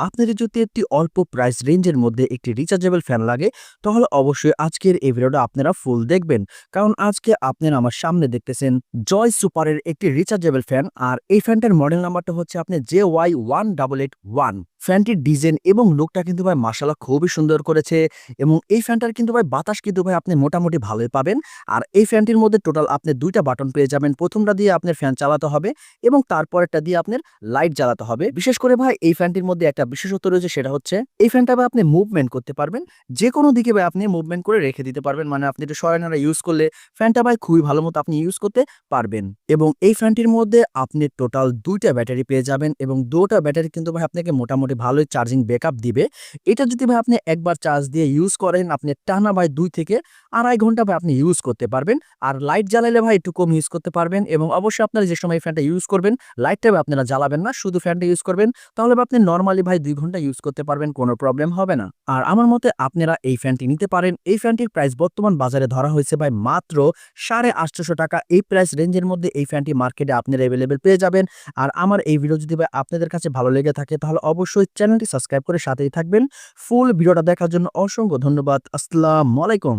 আপনাদের যদি একটি অল্প প্রাইস রেঞ্জের মধ্যে একটি রিচার্জেবল ফ্যান লাগে, তাহলে অবশ্যই আজকের এই ভিডিওটা আপনারা ফুল দেখবেন। কারণ আজকে আপনারা আমার সামনে দেখতেছেন জয় সুপারের একটি রিচার্জেবল ফ্যান আর এই ফ্যানটার মডেল নাম্বারটা হচ্ছে আপনি J Y one double eight one ফ্যানটির design এবং লুকটা কিন্তু ভাই মাসালা খুবই সুন্দর করেছে এবং এই ফ্যানটার কিন্তু ভাই বাতাস কিন্তু ভাই আপনি মোটামুটি ভালোই পাবেন। আর এই ফ্যানটির মধ্যে টোটাল আপনি দুইটা বাটন পেয়ে যাবেন। প্রথমটা দিয়ে আপনার ফ্যান চালাতে হবে এবং তারপরেরটা দিয়ে আপনার লাইট জ্বালাতে হবে। বিশেষ করে ভাই এই ফ্যানটির মধ্যে একটা বিশেষত্ব রয়েছে সেটা হচ্ছে এই ফ্যানটা ভাই আপনি মুভমেন্ট করতে পারবেন। যে কোনো দিকে ভাই আপনি মুভমেন্ট করে রেখে দিতে পারবেন। মানে আপনি একটু সরানারা ইউজ করলে ফ্যানটা ভাই খুবই ভালো মতো আপনি ইউজ করতে পারবেন। এবং এই ফ্যানটির মধ্যে আপনি টোটাল দুইটা ব্যাটারি পেয়ে যাবেন এবং দুটা ব্যাটারি কিন্তু ভাই আপনাকে মোটামুটি ভালোই চার্জিং ব্যাকআপ দিবে। এটা যদি ভাই আপনি একবার চার্জ দিয়ে ইউজ করেন, আপনি টানা ভাই দুই থেকে আড়াই ঘণ্টা ভাই আপনি ইউজ করতে পারবেন। আর লাইট জ্বালাইলে ভাই একটু কম ইউজ করতে পারবেন এবং অবশ্যই আপনারা যে সময় ফ্যানটা ইউজ করবেন লাইটটা আপনারা জ্বালাবেন না, শুধু ফ্যানটা ইউজ করবেন। তাহলে আপনি নর্মালি ভাই দুই ঘণ্টা ইউজ করতে পারবেন, কোনো প্রবলেম হবে না। আর আমার মতে আপনারা এই ফ্যানটি নিতে পারেন। এই ফ্যানটির প্রাইস বর্তমান বাজারে ধরা হয়েছে ভাই মাত্র সাড়ে আটশোশো টাকা। এই প্রাইস রেঞ্জের মধ্যে এই ফ্যানটি মার্কেটে আপনারা অ্যাভেলেবেল পেয়ে যাবেন। আর আমার এই ভিডিও যদি ভাই আপনাদের কাছে ভালো লেগে থাকে, তাহলে অবশ্যই চ্যানেলটি সাবস্ক্রাইব করে সাথেই থাকবেন। ফুল ভিডিওটা দেখার জন্য অসংখ্য ধন্যবাদ। আসসালাম আলাইকুম।